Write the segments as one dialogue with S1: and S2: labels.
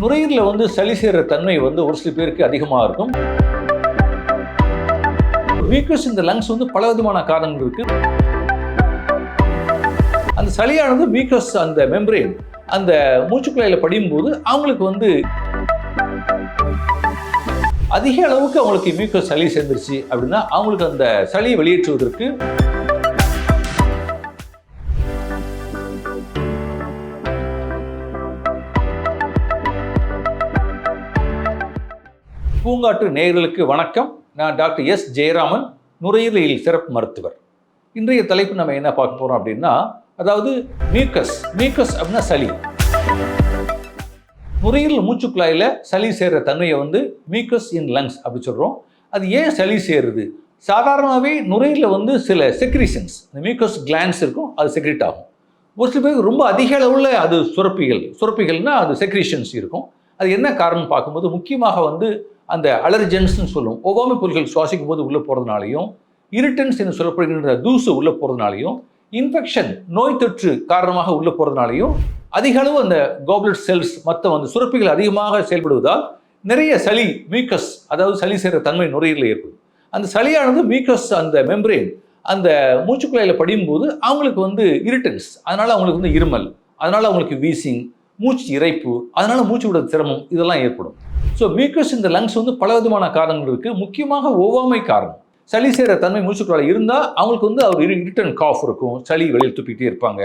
S1: நுரையீரலில் வந்து சளி செய்கிற தன்மை வந்து ஒரு சில பேருக்கு அதிகமாக இருக்கும். வீக்கஸ் இந்த லங்ஸ் வந்து பல விதமான காரணங்கள் இருக்குது அந்த சளியானது வீக்கஸ் அந்த மெம்பரேன் அந்த மூச்சுக்குழாயில் படியும் போது அவங்களுக்கு வந்து அதிக அளவுக்கு அவங்களுக்கு மியூக்கஸ் சளி சேர்ந்துருச்சு அப்படின்னா அவங்களுக்கு அந்த சளியை வெளியேற்றுவதற்கு பூங்காற்று நேயர்களுக்கு வணக்கம். நான் டாக்டர் எஸ். ஜெயராமன் நுரையீரலில் சிறப்பு மருத்துவர். இன்றைய தலைப்பு நம்ம என்ன பார்க்க போகிறோம் அப்படின்னா அதாவது மியூக்கஸ் மியூக்கஸ் அப்படின்னா சளி. நுரையீரல் மூச்சுக்குழாயில் சளி சேர்கிற தன்மையை வந்து மியூக்கஸ் இன் லங்ஸ் அப்படி சொல்கிறோம் அது ஏன் சளி சேருது சாதாரணமாகவே நுரையில் வந்து சில செக்ரிஷன்ஸ் இந்த மியூக்கஸ் கிளான்ஸ் இருக்கும் அது செக்ரிட் ஆகும். ஒரு சில பேருக்கு ரொம்ப அதிக அளவில் அது சுரப்பிகள் சுரப்பிகள்னால் அது செக்ரிஷன்ஸ் இருக்கும். அது என்ன காரணம் பார்க்கும்போது முக்கியமாக வந்து அந்த அலர்ஜென்ஸ்னு சொல்லுவோம் ஒவ்வாமை பொருட்கள் சுவாசிக்கும் போது உள்ளே போகிறதுனாலையும் இரிட்டன்ஸ் என்று சொல்லப்படுகின்ற தூசு உள்ளே போகிறதுனாலையும் இன்ஃபெக்ஷன் நோய் தொற்று காரணமாக உள்ளே போகிறதுனாலையும் அதிக அளவு அந்த கோப்லெட் செல்ஸ் மற்ற அந்த சுரப்பிகள் அதிகமாக செயல்படுவதால் நிறைய சளி மீக்கஸ் அதாவது சளி செய்கிற தன்மை நுரையீரலில் ஏற்படும். அந்த சளியானது மீக்கஸ் அந்த மெம்பரேன் அந்த மூச்சுக்குழாயில் படியும் போது அவங்களுக்கு வந்து இரிட்டன்ஸ் அதனால் அவங்களுக்கு வந்து இருமல். அதனால் அவங்களுக்கு வீசிங் மூச்சு இறைப்பு அதனால மூச்சு விட சிரமம் இதெல்லாம் ஏற்படும். ஸோ மியூக்கஸ் இந்த லங்ஸ் வந்து பல விதமான காரணங்கள் இருக்கு. முக்கியமாக ஒவ்வாமை காரணம். சளி செய்கிற தன்மை மூச்சுக்குழாயில் இருந்தால் அவங்களுக்கு வந்து அவர் இரிட்டன் காஃப் இருக்கும். சளி வெளியில் துப்பிக்கிட்டே இருப்பாங்க.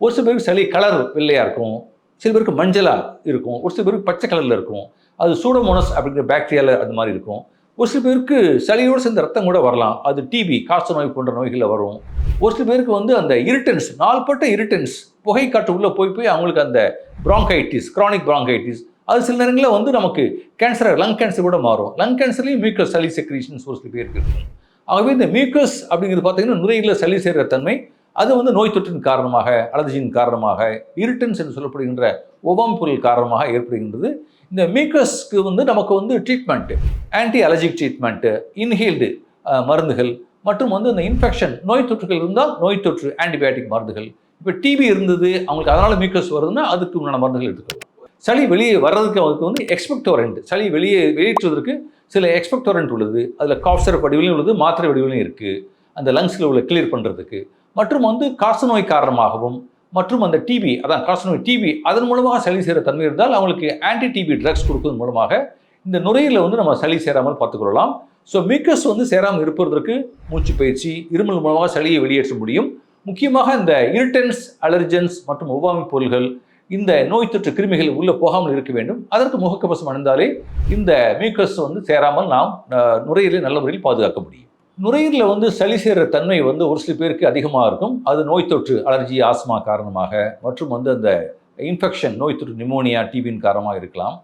S1: ஒரு சில பேருக்கு சளி கலர் வெள்ளையாக இருக்கும். சில பேருக்கு மஞ்சளாக இருக்கும். ஒரு சில பேருக்கு பச்சை கலரில் இருக்கும். அது சூடோமோனஸ் அப்படிங்கிற பாக்டீரியாவில் அது மாதிரி இருக்கும். ஒரு சில பேருக்கு சளியோடு சேர்ந்த ரத்தம் கூட வரலாம். அது டிபி காச நோய் போன்ற நோய்களில் வரும். ஒரு சில பேருக்கு வந்து அந்த இரிட்டன்ஸ் நாள்பட்ட இரிட்டன்ஸ் புகை காற்று உள்ளே போய் போய் அவங்களுக்கு அந்த ப்ராங்கைட்டிஸ் க்ரானிக் ப்ராங்கைட்டிஸ் அது சில நேரங்களில் வந்து நமக்கு கேன்சர் லங் கேன்சர் கூட மாறும். லங் கேன்சர்லேயும் மியூக்கஸ் சளி செக்ரீஷன் ஒரு சில பேருக்கு இருக்கும் ஆகவே இந்த மியூக்கஸ் அப்படிங்கிறது பார்த்தீங்கன்னா நுரையீரலில் சளி சேர்கிற தன்மை அது வந்து நோய் தொற்றின் காரணமாக அலர்ஜியின் காரணமாக இருட்டன்ஸ் என்று சொல்லப்படுகின்ற ஒவ்வாமை பொருள் காரணமாக ஏற்படுகின்றது. இந்த மியூக்கஸ்க்கு வந்து நமக்கு வந்து treatment anti allergic treatment inhaled மருந்துகள் மற்றும் வந்து இந்த இன்ஃபெக்ஷன் நோய் தொற்றுகள் இருந்தால் நோய் தொற்று ஆன்டிபயோட்டிக் மருந்துகள் இப்போ டிபி இருந்தது அவங்களுக்கு அதனால் மியூக்கஸ் வருதுன்னா அதுக்கு உண்டான மருந்துகள் எடுத்துக்கலாம். சளி வெளியே வர்றதுக்கு அவருக்கு வந்து எக்ஸ்பெக்டோரண்ட் சளி வெளியே வெளியேற்றுவதற்கு சில எக்ஸ்பெக்டோரண்ட் உள்ளது அதில் காஃப் வடிவிலையும் உள்ளது மாத்திரை வடிவிலையும் இருக்குது அந்த லங்ஸில் உள்ள கிளியர் பண்ணுறதுக்கு மற்றும் வந்து காசநோய் காரணமாகவும் மற்றும் அந்த டிபி அதான் காசநோய் டிபி அதன் மூலமாக சளி சேர தன்மை இருந்தால் அவங்களுக்கு ஆன்டி டிபி ட்ரக்ஸ் கொடுப்பதன் மூலமாக இந்த நுரையீரலில் வந்து நம்ம சளி சேராமல் பார்த்துக்கொள்ளலாம். ஸோ மிக்கஸ் வந்து சேராமல் இருப்பதற்கு மூச்சு பயிற்சி இருமல் மூலமாக சளியை வெளியேற்ற முடியும். முக்கியமாக இந்த இரிட்டன்ஸ் அலர்ஜென்ஸ் மற்றும் ஒவ்வாமை பொருள்கள் இந்த நோய் தொற்று கிருமிகள் உள்ளே போகாமல் இருக்க வேண்டும். அதற்கு முகக்கவசம் அணிந்தாலே இந்த மியூக்கஸ் வந்து சேராமல் நாம் நுரையீரலை நல்ல முறையில் பாதுகாக்க முடியும். நுரையீரலில் வந்து சளி சேர்ற தன்மை வந்து ஒரு சில பேருக்கு அதிகமாக இருக்கும். அது நோய் தொற்று அலர்ஜி ஆஸ்மா காரணமாக மற்றும் வந்து அந்த இன்ஃபெக்ஷன் நோய் தொற்று நிமோனியா டிபின் காரணமாக இருக்கலாம்.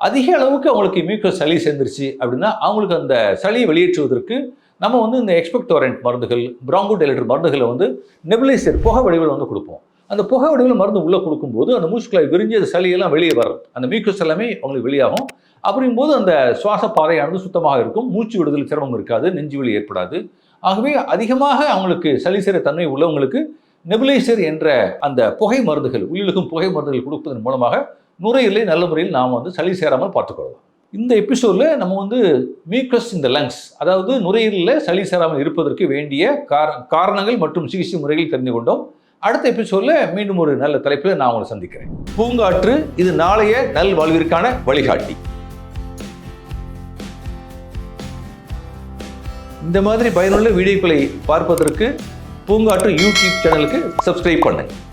S1: அதிக அளவுக்கு அவங்களுக்கு மியூக்கஸ் சளி சேர்ந்துருச்சு அப்படின்னா அவங்களுக்கு அந்த சளியை வெளியேற்றுவதற்கு நம்ம வந்து இந்த எக்ஸ்பெக்டோரண்ட் மருந்துகள் பிராங்கோடைலேட்டர் மருந்துகளை வந்து நெபிலைசர் புகை வடிவில் வந்து கொடுப்போம். அந்த புகை வடிவில் மருந்து உள்ளே கொடுக்கும்போது அந்த மூச்சுக்குழாய் விரிஞ்சு அந்த சளியெல்லாம் வெளியே வரும். அந்த மியூக்கஸ் எல்லாமே அவங்களுக்கு வெளியாகும். அப்படிங்கும்போது அந்த சுவாச பாதையானது சுத்தமாக இருக்கும். மூச்சு விடுதல் சிரமம் இருக்காது. நெஞ்சு வலி ஏற்படாது. ஆகவே அதிகமாக அவங்களுக்கு சளி சேர தன்மை உள்ளவங்களுக்கு நெபுலைசர் என்ற அந்த புகை மருந்துகள் உயிரிழக்கும் புகை மருந்துகள் கொடுப்பதன் மூலமாக நுரையீரலை நல்ல முறையில் நாம் வந்து சளி சேராமல் பார்த்துக்கொள்ளலாம். இந்த எபிசோடில் நம்ம வந்து மியூக்கஸ் இந்த லங்ஸ் அதாவது நுரையீரலில் சளி சேராமல் இருப்பதற்கு வேண்டிய கார காரணங்கள் மற்றும் சிகிச்சை முறைகள் தெரிந்து கொண்டோம். அடுத்த எபிசோடில் மீண்டும் ஒரு நல்ல தலைப்பில் நான் உங்களை சந்திக்கிறேன். பூங்காற்று இது நாளைய நல் வாழ்விற்கான வழிகாட்டி. இந்த மாதிரி பயனுள்ள வீடியோக்களை பார்ப்பதற்கு பூங்காற்று யூடியூப் சேனலுக்கு சப்ஸ்கிரைப் பண்ணுங்கள்